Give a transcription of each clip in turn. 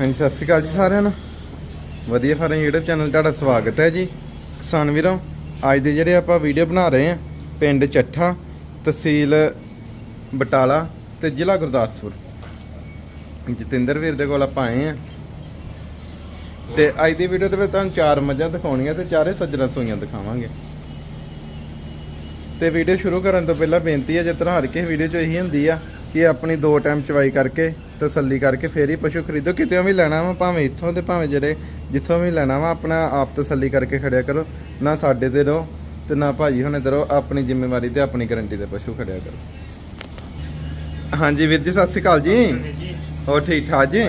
ਹਾਂਜੀ, ਸਤਿ ਸ਼੍ਰੀ ਅਕਾਲ ਜੀ ਸਾਰਿਆਂ ਨੂੰ। ਵਧੀਆ ਫਾਰਮ YouTube ਚੈਨਲ ਤੁਹਾਡਾ ਸਵਾਗਤ ਹੈ ਜੀ। ਕਿਸਾਨ ਵੀਰੋ, ਅੱਜ ਦੇ ਜਿਹੜੇ ਆਪਾਂ ਵੀਡੀਓ ਬਣਾ ਰਹੇ ਹਾਂ, ਪਿੰਡ ਚੱਠਾ, ਤਹਿਸੀਲ ਬਟਾਲਾ ਤੇ ਜ਼ਿਲ੍ਹਾ ਗੁਰਦਾਸਪੁਰ। ਜਤਿੰਦਰ ਵੀਰ ਦੇ ਕੋਲ ਆਪਾਂ ਆਏ ਹਾਂ। ਤੇ ਅੱਜ ਦੀ ਵੀਡੀਓ ਦੇ ਵਿੱਚ ਤੁਹਾਨੂੰ ਚਾਰ ਮੱਝਾਂ ਦਿਖਾਉਣੀਆਂ ਤੇ ਚਾਰੇ ਸੱਜਣਾ ਸੂਈਆਂ ਦਿਖਾਵਾਂਗੇ। ਤੇ ਵੀਡੀਓ ਸ਼ੁਰੂ ਕਰਨ ਤੋਂ ਪਹਿਲਾਂ ਬੇਨਤੀ ਹੈ, ਜਿਸ ਤਰ੍ਹਾਂ ਹਰ ਕਿਸੇ ਵੀਡੀਓ 'ਚ ਇਹੀ ਹੁੰਦੀ ਆ ਕਿ ਆਪਣੀ ਦੋ ਟਾਈਮ ਚਵਾਈ ਕਰਕੇ ਤਸੱਲੀ ਕਰਕੇ ਫੇਰ ਹੀ ਪਸ਼ੂ ਖਰੀਦੋ ਕਿਤੇ ਵੀ ਲੈਣਾ ਵਾ ਭਾਵੇਂ ਇੱਥੋਂ ਤੇ ਭਾਵੇਂ ਜਿਹੜੇ ਜਿੱਥੋਂ ਵੀ ਲੈਣਾ ਵਾ ਆਪਣਾ ਆਪ ਤਸੱਲੀ ਕਰਕੇ ਖੜਿਆ ਕਰੋ ਨਾ ਸਾਡੇ ਤੇ ਰਹੋ ਤੇ ਨਾ ਭਾਜੀ ਹੁਣੇ ਤੇ ਰਹੋ ਆਪਣੀ ਜ਼ਿੰਮੇਵਾਰੀ ਤੇ ਆਪਣੀ ਗਾਰੰਟੀ ਤੇ ਪਸ਼ੂ ਖੜਿਆ ਕਰੋ। ਹਾਂਜੀ ਵੀਰ ਜੀ ਸਤਿ ਸ਼੍ਰੀ ਅਕਾਲ ਜੀ। ਹੋਰ ਠੀਕ ਠਾਕ ਜੀ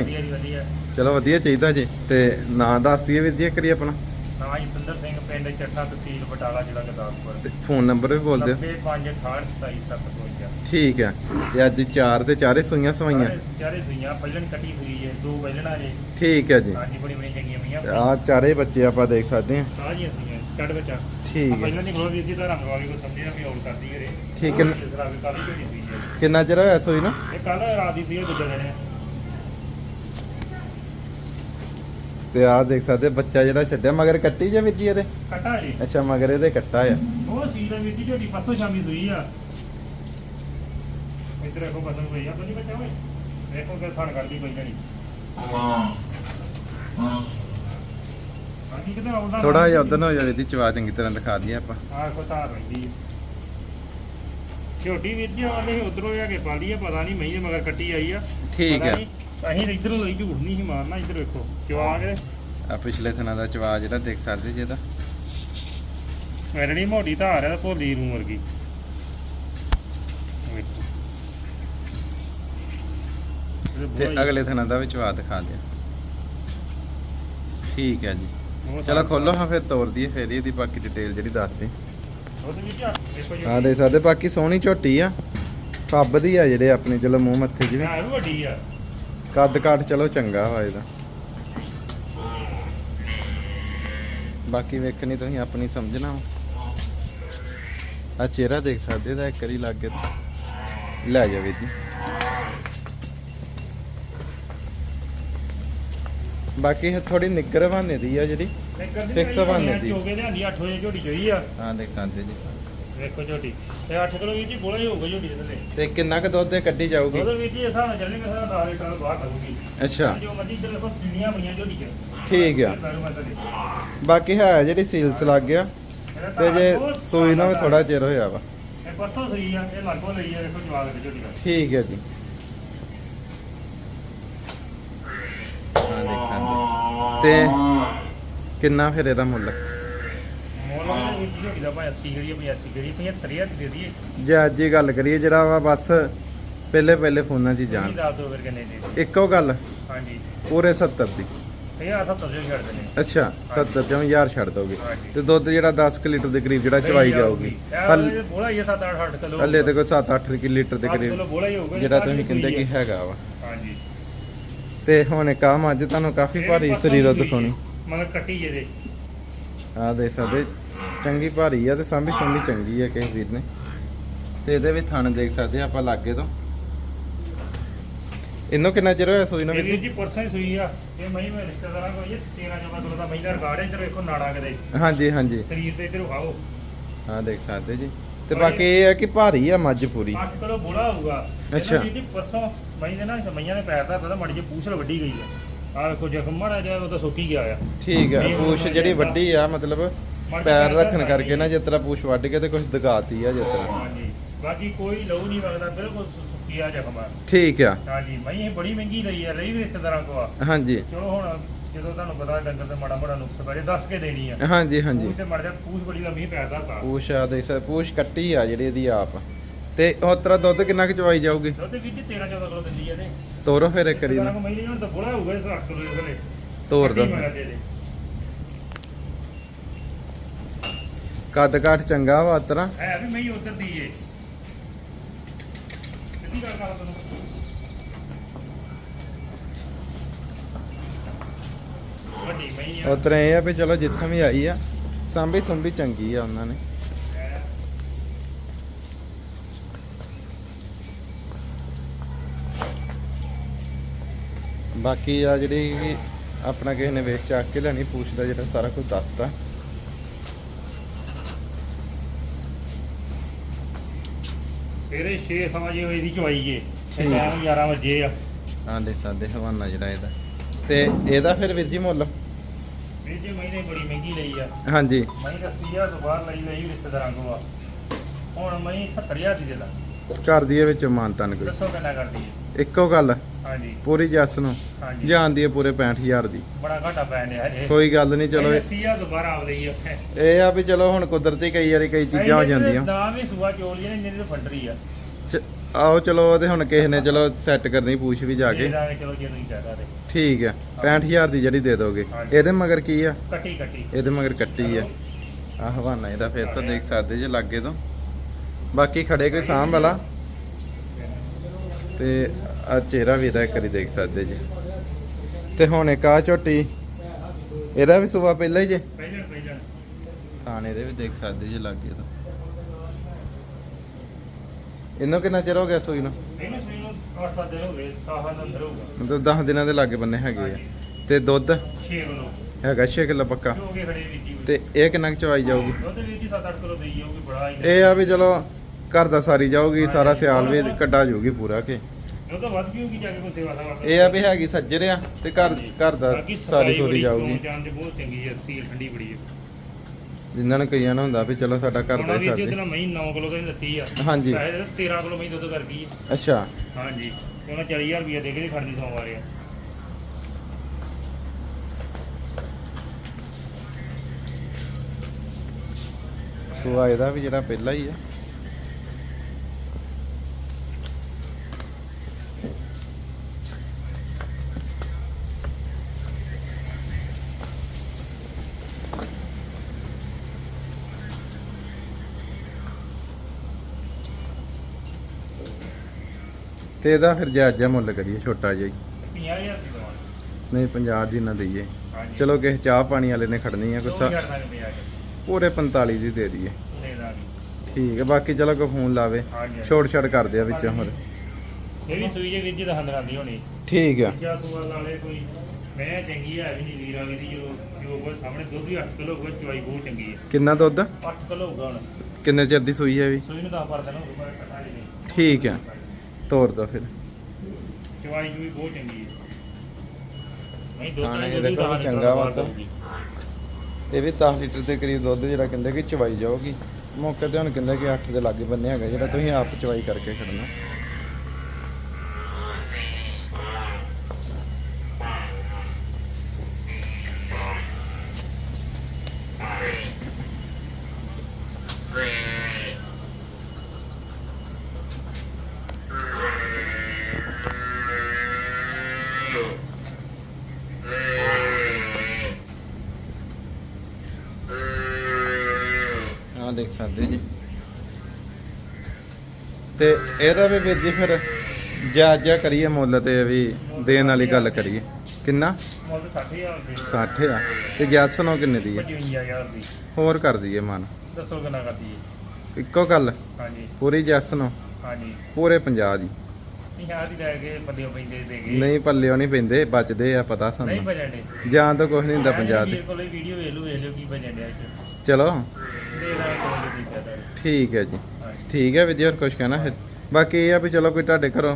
ਚਲੋ ਵਧੀਆ ਚਾਹੀਦਾ ਜੀ। ਤੇ ਨਾਂ ਦੱਸ ਦਈਏ ਵੀਰ ਜੀ ਇੱਕ ਵਾਰੀ ਆਪਣਾ। ਨਾਮ ਜਤਿੰਦਰ ਸਿੰਘ ਪਿੰਡ ਚੱਠਾ ਤਹਿਸੀਲ ਬਟਾਲਾ ਜ਼ਿਲ੍ਹਾ ਗੁਰਦਾਸਪੁਰ। ਤੇ ਫੋਨ ਨੰਬਰ ਵੀ ਬੋਲ ਦਿਓ 9568277752 ਠੀਕ ਹੈ। ਤੇ ਅੱਜ ਚਾਰ ਤੇ ਚਾਰੇ ਸੂਈਆਂ ਸਵਾਈਆਂ? ਚਾਰੇ ਸੂਈਆਂ ਪਹਿਲਣ ਕੱਟੀ ਹੋਈ ਹੈ ਦੋ ਪਹਿਲਣਾ ਜੇ। ਠੀਕ ਹੈ ਜੀ। ਹਾਂਜੀ ਬੜੀ ਬੜੀ ਚੰਗੀਆਂ ਪਈਆਂ ਆ ਚਾਰੇ ਬੱਚੇ ਆਪਾਂ ਦੇਖ ਸਕਦੇ ਹਾਂ। ਸਾਰੀਆਂ ਸੂਈਆਂ ਕੱਢ ਬੱਚਾ ਠੀਕ ਹੈ। ਪਹਿਲਾਂ ਦੀ ਗਲੋਂ ਵੀਰ ਜੀ ਦਾ ਰੰਗ ਵਾਲੀ ਕੋ ਸਮਝਿਆ ਵੀ ਔਲ ਕਰਦੀ ਘਰੇ ਠੀਕ ਹੈ। ਜਸਰਾ ਵੀ ਕਾਲੀ ਝੋਟੀ ਸੀ ਜੀ ਕਿੰਨਾ ਚਿਰ ਹੋਇਆ ਸੋਈ ਨੂੰ? ਇਹ ਕੱਲ ਰਾਤ ਦੀ ਸੀ ਇਹ ਦੂਜੇ ਦਿਨ। ਤੇ ਆ ਦੇਖ ਸਕਦੇ ਬੱਚਾ ਜਿਹੜਾ ਛੱਡਿਆ ਮਗਰ ਕੱਟੀ ਜੇ ਵੀਰ ਜੀ ਇਹਦੇ? ਕੱਟਾ ਜੀ। ਅੱਛਾ ਮਗਰ ਇਹਦੇ ਕੱਟਾ ਆ। ਉਹ ਸੀ ਦਾ ਵੀਰ ਜੀ ਝੋਟੀ ਪਰਸੋਂ ਸ਼ਾਮੀ ਸੂਈ ਆ। ਇੱਧਰ ਦੇਖੋ ਪਸੰਦ ਪਈ ਆ ਨਹੀਂ ਬੱਚਾ ਓਏ? ਦੇਖੋ ਕਿ ਥਣ ਕਰਦੀ ਪਈ ਜਣੀ ਹਾਂਜੀ ਕਿਤੇ ਆਉਂਦਾ ਥੋੜਾ ਜਿਹਾ ਉਧਰ ਨੂੰ ਹੋ ਜਾਵੇ ਦੀ ਚਵਾ ਚੰਗੀ ਤਰ੍ਹਾਂ ਦਿਖਾ ਦਈਏ ਆਪਾਂ। ਆ ਕੋ ਤਾਰ ਰਹਿੰਦੀ ਹੈ ਝੋਟੀ ਵੀਰ ਜੀ ਉਧਰੋਂ ਆ ਕੇ ਪਾਲੀ ਆ ਪਤਾ ਨਹੀਂ ਮਹੀਂ ਦੇ ਮਗਰ ਕੱਟੀ ਆਈ ਆ। ਠੀਕ ਪਤਾ ਹੈ ਨਹੀਂ, ਅਸੀਂ ਇਧਰੋਂ ਲਈ ਝੂਠ ਨਹੀਂ ਸੀ ਮਾਰਨਾ ਇੱਧਰ ਵੇਖੋ ਚਵਾ ਕੇ ਆ ਪਿਛਲੇ ਥਣਾ ਦਾ ਚਵਾ ਜਿਹੜਾ ਦੇਖ ਸਕਦੇ ਜੀ ਇਹਦਾ ਮੈਰਣੀ ਮੋਟੀ ਧਾਰ ਆ ਭੋਲੀ ਨੂੰ ਵਰਗੀ। ਤੇ ਹੀ- ਅਗਲੇ ਥਣਾ ਦਾ ਵੀ ਚਵਾ ਦਿਖਾ ਦਿਓ ਠੀਕ ਹੈ ਜੀ। ਚਲੋ ਖੋਲੋ ਹਾਂ ਫਿਰ ਤੋਰ ਦਈਏ ਫਿਰ ਇਹਦੀ ਬਾਕੀ ਡਿਟੇਲ ਜਿਹੜੀ ਦੱਸਦੀ ਆ ਦੇਖ ਸਕਦੇ ਬਾਕੀ ਸੋਹਣੀ ਝੋਟੀ ਆ। ਪੱਬ ਦੀ ਆ ਜਿਹੜੇ ਆਪਣੇ ਚਲੋ ਮੂੰਹ ਮੱਥੇ ਜਿਵੇਂ। ਹਾਂ ਵੱਡੀ ਆ। ਕੱਦ ਕਾਠ ਚਲੋ ਚੰਗਾ ਵਾ ਇਹਦਾ। ਬਾਕੀ ਵੇਖਣੀ ਤੁਸੀਂ ਆਪਣੀ ਸਮਝਣਾ ਆ ਚਿਹਰਾ ਦੇਖ ਸਕਦੇ ਇਹਦਾ ਇੱਕ ਵਾਰੀ ਲੱਗ ਲੈ ਜਾ ਵੀਰ ਜੀ। ਬਾਕੀ ਇਹ ਥੋੜੀ ਨਿੱਗਰ ਬਹਾਨੇ ਦੀ ਆ ਜਿਹੜੀ। Fix ਬਹਾਨੇ ਦੀ। ਚੋਗੇ ਲਿਆਂਦੀ 8 ਵਜੇ ਝੋਟੀ ਚੋਈ ਆ। ਹਾਂ ਦੇਖ ਸਕਦੇ ਜੀ। ਵੇਖੋ ਝੋਟੀ। ਤੇ 8 ਕਿਲੋ ਵੀਰ ਜੀ ਬੋਲਾ ਹੀ ਹੋਊਗਾ ਝੋਟੀ ਦੇ ਥੱਲੇ। ਤੇ ਕਿੰਨਾ ਕੁ ਦੁੱਧ ਇਹ ਕੱਢੀ ਜਾਊਗੀ? ਉਹਦੇ ਵੀਰ ਜੀ ਇਹ ਹਿਸਾਬ ਨਾਲ ਚੱਲਣੀ ਕਿ ਸਾਰਾ 10 ਲੀਟਰ ਬਾਹਰ ਕਰੂਗੀ ਅੱਛਾ। ਜੋ ਮਰਜ਼ੀ ਇੱਧਰ ਦੇਖੋ ਸੀੜੀਆਂ ਪਈਆਂ ਝੋਟੀ ਚ। ਠੀਕ ਆ। ਬਾਕੀ ਹੈ ਜਿਹੜੀ ਸੀਲਸ ਲੱਗ ਗਿਆ ਤੇ ਜੇ ਸੂਈ ਨਾਲ ਸਵਾਦ ਥੋੜਾ ਚਿਰ ਹੋਇਆ ਵਾ। ਇਹ ਪਰਸੋਂ ਸਹੀ ਆ ਇਹ ਲਾਗੋ ਲਈ ਆ ਦੇਖੋ ਜਵਾਬ ਦੇ ਝੋਟੀ ਦਾ। ਠੀਕ ਹੈ ਜੀ। ਹਾਂ ਦੇਖ ਸਕਦੇ ਤੇ ਕਿੰਨਾ ਫਿਰ ਇਹਦਾ ਮੁੱਲ? ਦਾ ਭਾਵੇਂ 80 ਕਰੀਏ 85 ਕਰੀਏ 75000 ਦੇ ਦਈਏ ਜੇ ਅੱਜ ਹੀ ਗੱਲ ਕਰੀਏ ਜਿਹੜਾ ਵਾ ਬਸ ਪਹਿਲੇ ਪਹਿਲੇ ਫੋਨਾਂ 'ਚ ਹੀ ਤੁਸੀਂ ਜਾਣ ਦੱਸ ਦਿਓ ਫਿਰ ਕਿੰਨੇ ਦੇ ਦਿਓ। ਇੱਕੋ ਗੱਲ। ਹਾਂਜੀ। ਪੂਰੇ 70 ਦੀ। ਇਹ ਆ 70 ਜੋ ਛੱਡ ਦੇਣੇ। ਅੱਛਾ 70 ਚੋਂ 1000 ਛੱਡ ਦੋਗੇ। ਹਾਂਜੀ। ਤੇ ਦੁੱਧ ਜਿਹੜਾ 10 ਕੁ ਲੀਟਰ ਦੇ ਕਰੀਬ ਜਿਹੜਾ ਚਵਾਈ ਜਾਊਗੀ। ਹਲ- ਹੱਲੇ ਬੋਲਾ ਹੀ 7 8 8 ਕਿਲੋ। ਹੱਲੇ ਤੇ ਕੋਈ 7-8 ਕਿ ਲੀਟਰ ਦੇ ਕਰੀਬ ਕਿਲੋ ਬੋਲਾ ਹੀ ਹੋਊਗਾ ਜਿਹੜਾ ਤੁਸੀਂ ਕਹਿੰਦੇ ਕਿ ਹੈਗਾ ਵਾ। ਹਾਂਜੀ। ਤੇ ਹੁਣ ਇੱਕ ਆਹ ਮੱਝ ਤੁਹਾਨੂੰ ਕਾਫੀ ਭਾਰੀ ਸਰੀਰੋਂ ਦਿਖਾਉਣੀ। ਮਗਰ ਕੱਟੀ ਜਿਹਦੇ ਆ ਦੇ ਸਕਦੇ। ਚੰਗੀ ਭਾਰੀ ਆ ਤੇ ਸਾਂਭੀ ਸੰਭੀ ਚੰਗੀ ਆ ਕਿਸੇ ਵੀਰ ਨੇ। ਤੇ ਇਹਦੇ ਵੀ ਥਣ ਦੇਖ ਸਕਦੇ ਆ ਆਪਾਂ ਲਾਗੇ ਤੋਂ। ਇਹਨੂੰ ਕਿੰਨਾ ਚਿਰ ਹੋਇਆ ਸੂਈ ਨੂੰ ਵੀਰ ਜੀ? ਪਰਸੋਂ ਹੀ ਸੂਈ ਆ। ਇਹ ਮਹੀਂ ਮੇਰੇ ਰਿਸ਼ਤੇਦਾਰਾਂ ਕੋਲ ਇਹ 13 14 ਕਿਲੋ ਦਾ ਦਾ ਰਿਕਾਰਡ ਹੈ ਵੇਖੋ ਨਾੜਾ ਕਿਤੇ। ਹਾਂਜੀ ਹਾਂਜੀ। ਸਰੀਰ ਤੇ ਇੱਧਰ ਖਾਓ। ਹਾਂ ਦੇਖ ਸਕਦੇ ਜੀ। ਤੇ ਬਾਕੀ ਇਹ ਹੈ ਕਿ ਭਾਰੀ ਆ ਮੱਝ ਪੂਰੀ। 8 ਕਿਲੋ ਬੋਲਾ ਹੋਊਗਾ। ਅੱਛਾ। ਜੀ ਪਰਸੋਂ ਮਹੀਂ ਦੇ ਨਾ ਮਈਆਂ ਦੇ ਪੈਰ ਦਾ ਪਤਾ ਮੜੀ ਜੇ ਪੂਛਲ ਵੱਡੀ ਗਈ ਆ। ਆ ਵੇਖੋ ਜ਼ਖਮ ਮਾੜਾ ਜਿਹਾ ਉਹ ਤਾਂ ਸੁੱਕੀ ਗਿਆ ਆ। ਠੀਕ ਆ ਪੂਛ ਜਿਹੜੀ ਵੱਡੀ ਆ ਮਤਲਬ ਪੈਰ ਰੱਖਣ ਕਰਕੇ ਨਾ ਜਿਸ ਤਰ੍ਹਾਂ ਪੂਛ ਵੱਢ ਕੇ ਤੇ ਕੁਝ ਦਗਾਤੀ ਆ ਜਿਸ ਤਰ੍ਹਾਂ। ਹਾਂਜੀ। ਬਾਕੀ ਕੋਈ ਲਹੂ ਨਹੀਂ ਵਗਦਾ ਬਿਲਕੁਲ ਸੁ- ਸੁੱਕੀ ਆ ਜ਼ਖਮ ਆ ਠੀਕ ਆ। ਹਾਂਜੀ ਮਹੀਂ ਇਹ ਬੜੀ ਮਹਿੰਗੀ ਲਈ ਆ ਲਈ ਵੀ ਰਿਸ਼ਤੇਦਾਰਾਂ ਕੋ ਆ। ਹਾਂਜੀ। ਚਲੋ ਹੁਣ ਜਦੋਂ ਤੁਹਾਨੂੰ ਪਤਾ ਡੰਗਰ ਤੇ ਮਾੜਾ ਮਾੜਾ ਨੁਕਸ ਪੈ ਜੇ ਦੱਸ ਕੇ ਦੇਣੀ ਆ। ਹਾਂਜੀ ਹਾਂਜੀ। ਪੂਛ ਤੇ ਮੜ ਜਾ ਪੂਛ ਬੜੀ ਲੰਮੀ ਪੈਦਾ ਤਾਂ। ਪੂਛ ਆ ਦੇਖ ਸਕਦੇ ਪੂਛ ਕੱਟੀ ਆ ਜਿਹੜੀ ਇਹਦੀ ਆਪ। ਤੇ ਉਹ ਤਰ੍ਹਾਂ ਦੁੱਧ ਕਿੰਨਾ ਕੁ ਚਵਾਈ ਜਾਊਗੀ? ਦੁੱਧ ਵੀ ਜੀ 13 14 ਕਿਲੋ ਦਿੰਦੀ ਆ ਤੇ ਤੋਰੋ ਫਿਰ ਇੱਕ ਰਿਸ਼ਤੇਦਾਰਾਂ ਨਾ ਮਹੀਂ ਹੁਣ ਤਾਂ ਬੋਲਾ ਹੋਊਗਾ ਇਸ ਰੱਖ ਲੋ ਇਸ ਵੇਲੇ। ਤੋਰ ਦੋ। ਕੱਟੀ ਮਗਰ ਦੇ ਦੇ। ਕੱਦ ਕਾਠ ਚੰਗਾ ਵਾ ਤਰਾ ਹੈ ਵੀ ਮਹੀਂ ਉਧਰ ਦੀ ਏ। ਕਿੱਦੀ ਗੱਲ ਕਰ ਵੱਡੀ ਆ। ਉਤਰ ਆ ਵੀ ਚਲੋ ਜਿੱਥੋਂ ਵੀ ਆਈ ਆ। ਸਾਂਭੀ ਸੰਭੀ ਚੰਗੀ ਆ ਉਹਨਾਂ ਨੇ। ਬਾਕੀ ਆ ਜਿਹੜੀ ਆਪਣਾ ਕਿਸੇ ਨੇ ਵੇਚ ਚੱਕ ਕੇ ਲੈਣੀ ਪੁੱਛਦਾ ਜਿਹੜਾ ਸਾਰਾ ਕੁਝ ਦੱਸਦਾ ਸਵੇਰੇ 6 ਵਜੇ ਹੋਈ ਦੀ ਚਵਾਈ ਜੇ ਤੇ। ਟਾਈਮ 11 ਵਜੇ ਆ। ਆ ਦੇ ਸਾਦੇ ਹਵਾਨਾ ਜਿਹੜਾ ਇਹਦਾ। ਤੇ ਇਹਦਾ ਫਿਰ ਵੀਰ ਜੀ ਮੁੱਲ? ਜੇ ਮਹੀਨੇ ਬੜੀ ਮਹਿੰਗੀ ਲਈ ਆ। ਹਾਂਜੀ। ਮੈਂ 80000 ਤੋਂ ਬਾਹਰ ਲਈ ਲਈ ਰਿਸ਼ਤੇਦਾਰਾਂ ਕੋਲ ਆ। ਹੁਣ ਮੈਂ 70000 ਦੀ ਦੇ ਦਾਂ ਘਰ ਦੀ ਇਹ ਵਿੱਚ ਮਾਨਤਨ ਕੋਈ। ਦੱਸੋ ਕਿੰਨਾ ਕਰਦੀ ਹੈ ਇੱਕੋ ਗੱਲ। ਹਾਂਜੀ। ਪੂਰੀ ਜੱਸ ਨੂੰ। ਹਾਂਜੀ। ਹੈ ਪੂਰੇ 65000 ਦੀ। ਬੜਾ ਘਾਟਾ ਪੈਣ ਡਿਆ ਹਜੇ ਕੋਈ ਗੱਲ ਨਹੀਂ ਚਲੋ 80000 ਤੋਂ ਬਾਹਰ ਆਵ ਲਈ ਆ ਇਹ ਆ ਵੀ ਚਲੋ ਹੁਣ ਕੁਦਰਤੀ ਕਈ ਵਾਰੀ ਕਈ ਚੀਜ਼ਾਂ ਹੋ ਜਾਂਦੀਆਂ। ਨਾ ਵੀ ਸੁਆ ਚੋਲੀਆਂ ਨੇ ਮੇਰੇ ਤੇ ਫੰਡਰੀ ਆ। ਆਓ ਚਲੋ ਤੇ ਹੁਣ ਕਿਸੇ ਨੇ ਚਲੋ ਸੈੱਟ ਕਰਨੀ ਪੁੱਛ ਵੀ ਜਾ ਕੇ। ਠੀਕ ਹੈ 65000 ਦੀ ਜਿਹੜੀ ਦੇ ਦੋਗੇ। ਇਹਦੇ ਮਗਰ ਕੀ ਆ? ਕੱਟੀ ਕੱਟੀ। ਇਹਦੇ ਮਗਰ ਕੱਟੀ ਆ। ਆ ਹਵਾਨਾ ਇਹਦਾ ਫਿਰ ਤਾਂ ਦੇਖ ਸਕਦੇ ਜੇ ਲੱਗੇ ਤੋਂ। ਬਾਕੀ ਖੜੇ ਕੋਈ ਸਾਂਭ ਵਾਲਾ। ਤੇ ਆ ਚਿਹਰਾ ਵੀ ਇਹਦਾ ਇੱਕ ਵਾਰੀ ਦੇਖ ਸਕਦੇ ਜੀ। ਤੇ ਹੁਣ ਇੱਕ ਆ ਝੋਟੀ, ਇਹਦਾ ਵੀ ਸੁਬਾ ਪਹਿਲਾਂ ਹੀ ਜੇ? ਪਹਿਲਾਂ ਪਹਿਲਾਂ ਥਾਣੇ ਦੇ ਵੀ ਦੇਖ ਸਕਦੇ ਜੇ ਲੱਗੇ ਤੋਂ। ਇਹਨੂੰ ਕਿੰਨਾ ਚਿਰ ਹੋ ਗਿਆ ਸੂਈ ਨੂੰ? ਇਹਨੂੰ ਸੂਈ ਨੂੰ 8-7 ਦਿਨ ਹੋ ਗਏ ਕਾਹਾਂ ਦਾ ਅੰਦਰ ਹੋਊਗਾ ਮਤਲਬ 10 ਦਿਨਾਂ ਦੇ ਲਾਗੇ ਬੰਨੇ ਹੈਗੇ ਆ। ਤੇ ਦੁੱਧ? 6 ਕਿਲੋ ਹੈਗਾ 6 ਕਿਲੋ ਪੱਕਾ। ਤੇ ਇਹ ਕਿੰਨਾ ਕੁ ਚਵਾਈ ਜਾਊਗੀ? ਦੁੱਧ ਵੀ ਜੀ 7-8 ਕਿਲੋ ਦੇਈ ਜਾਊਗੀ ਬੜਾ ਇਹ ਆ ਵੀ ਚਲੋ ਘਰ ਦਾ ਸਾਰੀ ਜਾਊਗੀ, ਸਾਰਾ ਸਿਆਲ ਵੀ ਕੱਢਾ ਜਾਊਗੀ ਪੂਰਾ ਕੇ। ਉਹ ਤਾਂ ਵੱਧ ਕਿਉਂ ਕੀ ਜਾ ਕੇ ਕੋਈ ਸੇਵਾ ਸਾਵਾ ਇਹ ਆ ਵੀ ਹੈਗੀ ਸੱਜਰ ਆ ਤੇ ਘਰ ਘਰ ਦਾ ਸਾਰੀ ਸੋਰੀ ਜਾਊਗੀ। ਜਾਣ ਦੀ ਬਹੁਤ ਚੰਗੀ ਹੈ ਸੀਲ ਠੰਡੀ ਬੜੀ ਹੈ। ਜਿਨ੍ਹਾਂ ਨੂੰ ਕਈਆਂ ਨੂੰ ਹੁੰਦਾ ਵੀ ਚਲੋ ਸਾਡਾ ਘਰ ਦਾ ਹੀ ਸਾਡੇ। ਜਿਹਦੇ ਮਹੀਂ 9 ਕਿਲੋ ਦੀ ਦਿੱਤੀ ਆ। ਹਾਂਜੀ। ਪੈਸੇ ਤਾਂ 13 ਕਿਲੋ ਮਹੀਂ ਦੁੱਧ ਕਰ ਗਈ ਹੈ। ਅੱਛਾ। ਹਾਂਜੀ। ਤੇ ਉਹਨਾਂ 40000 ਰੁਪਏ ਦੇ ਕੇ ਖੜਨੀ ਸੋਮਵਾਰ ਆ। ਸੂਆ ਇਹਦਾ ਵੀ ਜਿਹੜਾ ਪਹਿਲਾ ਹੀ ਆ। ਤੇ ਇਹਦਾ ਫਿਰ ਜਾਇਜ਼ਾ ਮੁੱਲ ਕਰੀਏ ਛੋਟਾ ਜਿਹਾ ਹੀ। 50000 ਦੀ ਦਵਾਂ ਨਹੀਂ 50 ਦੀ ਨਾ ਦਈਏ। ਹਾਂਜੀ। ਚਲੋ ਕਿਸੇ ਚਾਹ ਪਾਣੀ ਵਾਲੇ ਨੇ ਖੜਨੀ ਆ ਕੁਛ ਹਜ਼ਾਰ ਤੱਕ ਪਿਆ ਕੇ ਪੂਰੇ 45 ਦੀ ਦੇ ਦਈਏ। ਦੇ ਦਾਂਗੇ। ਠੀਕ ਹੈ ਬਾਕੀ ਚਲੋ ਕੋਈ ਫੋਨ ਲਾਵੇ। ਹਾਂਜੀ। ਛੋਟ ਛੜ ਕਰਦੇ ਆ ਵਿੱਚੋਂ ਹੋਰ। ਇਹ ਵੀ ਸੂਈ ਜੇ ਵੀਰ ਜੀ ਦਾ ਹੰਦਰਾਂ ਦੀ ਹੋਣੀ। ਠੀਕ ਆ। ਜਾਂ ਸੂਆ ਵਾਲੇ ਕੋਈ। ਮੈਂ ਚੰਗੀ ਹੈ ਵੀ ਨਹੀਂ ਵੀਰ ਵਾਲੀ ਦੀ ਜੋ ਜੋ ਕੋਈ ਸਾਹਮਣੇ। ਦੁੱਧ ਵੀ 8 ਕਿਲੋ ਹੋਊਗਾ ਚਵਾਈ ਬਹੁਤ ਚੰਗੀ ਹੈ। ਕਿੰਨਾ ਦੁੱਧ? 8 ਕਿਲੋ ਹੋਊਗਾ ਹੁਣ। ਕਿੰਨੇ ਚਿਰ ਦੀ ਸੂਈ ਹੈ ਵੀ? ਸੂਈ ਨੂੰ 10 ਪਰ ਦਿਨ ਹੋਊਗਾ ਠੀਕ ਆ। ਤੋਰ ਦੋ ਫਿਰ। ਚਵਾਈ ਵੀ ਬਹੁਤ ਚੰਗੀ ਹੈ। ਨਹੀਂ ਦੁੱਧ ਖਾਣੇ ਦੁੱਧ ਚੰਗਾ ਵਾ ਤਾਂ। ਇਹ ਵੀ 10 ਲੀਟਰ ਦੇ ਕਰੀਬ ਦੁੱਧ ਜਿਹੜਾ ਕਹਿੰਦੇ ਕਿ ਚਵਾਈ ਜਾਊਗੀ। ਮੌਕੇ ਤੇ ਹੁਣ ਕਹਿੰਦੇ ਕਿ 8 ਦੇ ਲਾਗੇ ਬੰਨੇ ਹੈਗਾ ਜਿਹੜਾ ਤੁਸੀਂ ਆਪ ਚਵਾਈ ਕਰਕੇ ਖੜਨਾ ਦੇਖ ਸਕਦੇ ਜੀ। ਤੇ ਇਹਦਾ ਵੀ ਵੀਰ ਜੀ ਫਿਰ ਜਾ ਜਾ ਕਰੀਏ ਮੁੱਲ ਤੇ ਵੀ ਦੇਣ ਵਾਲੀ ਗੱਲ ਕਰੀਏ। ਕਿੰਨਾ? ਮੁੱਲ 60000 ਦੀ। 60 ਆ ਤੇ ਜੈਸਨੋ ਕਿੰਨੇ ਦੀ ਹੈ 55000 ਦੀ। ਹੋਰ ਕਰ ਦਈਏ ਮਨ। ਦੱਸੋ ਕਿੰਨਾ ਕਰਦੀ ਹੈ ਇੱਕੋ ਗੱਲ? ਹਾਂਜੀ। ਪੂਰੀ ਜੈਸਨੋ ਹਾਂਜੀ। ਪੂਰੇ 50 ਦੀ। ਨਹੀਂ ਆ ਦੀ ਲੈ ਕੇ ਪੱਲਿਓ ਨਹੀਂ ਨਹੀਂ ਪੈਂਦੇ ਬਚਦੇ ਆ ਪਤਾ ਨਹੀਂ ਸਾਨੂੰ। ਭਜਣ ਦੇ ਜਾਨ ਤਾਂ ਕੁਝ ਨਹੀਂ ਹੁੰਦਾ 50 ਦੀ। ਚਲੋ। ਠੀਕ ਹੈ ਜੀ। ਠੀਕ ਹੈ ਵਿਦਿਆ ਹੋਰ ਕੁਝ ਕਹਿਣਾ ਫਿਰ? ਬਾਕੀ ਇਹ ਆ ਵੀ ਚਲੋ ਕੋਈ ਤੁਹਾਡੇ ਘਰੋਂ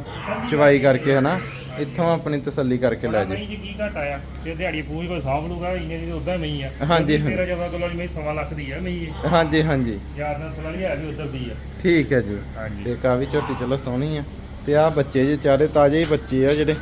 ਚਵਾਈ ਕਰਕੇ ਹਨਾ ਇੱਥੋਂ ਆਪਣੀ ਤਸੱਲੀ ਕਰਕੇ ਲੈ ਜੇ। ਜੀ ਕੀ ਘਟ ਆਇਆ ਜੇ ਦਿਹਾੜੀ ਪੂਰੀ ਕੋਈ ਸਾਂਭ ਲੂਗਾ ਇੰਨੇ ਦੀ ਉਦਾਂ ਮਈ ਆ। ਹਾਂਜੀ, ਕਿਉਂਕਿ ਹਾਂਜੀ। ਤੇਰਾ ਜਵਾ ਕੋਲ ਵਾਲੀ ਮਈ ਸਵਾ ਲੱਖ ਦੀ ਆ ਮਈ ਇਹ। ਹਾਂਜੀ ਹਾਂਜੀ। ਯਾਰ ਨਾਲ ਥੋੜਾ ਲਿਆ ਵੀ ਉਧਰ ਦੀ ਆ। ਠੀਕ ਹੈ ਜੀ। ਤੇ ਕਾਵੀ ਝੋਟੀ ਚਲੋ ਸੋਹਣੀ ਆ। ਤੇ ਆ ਬੱਚੇ ਜੇ ਚਾਰੇ ਤਾਜ਼ੇ ਹੀ ਬੱਚੇ ਆ ਜਿਹੜੇ।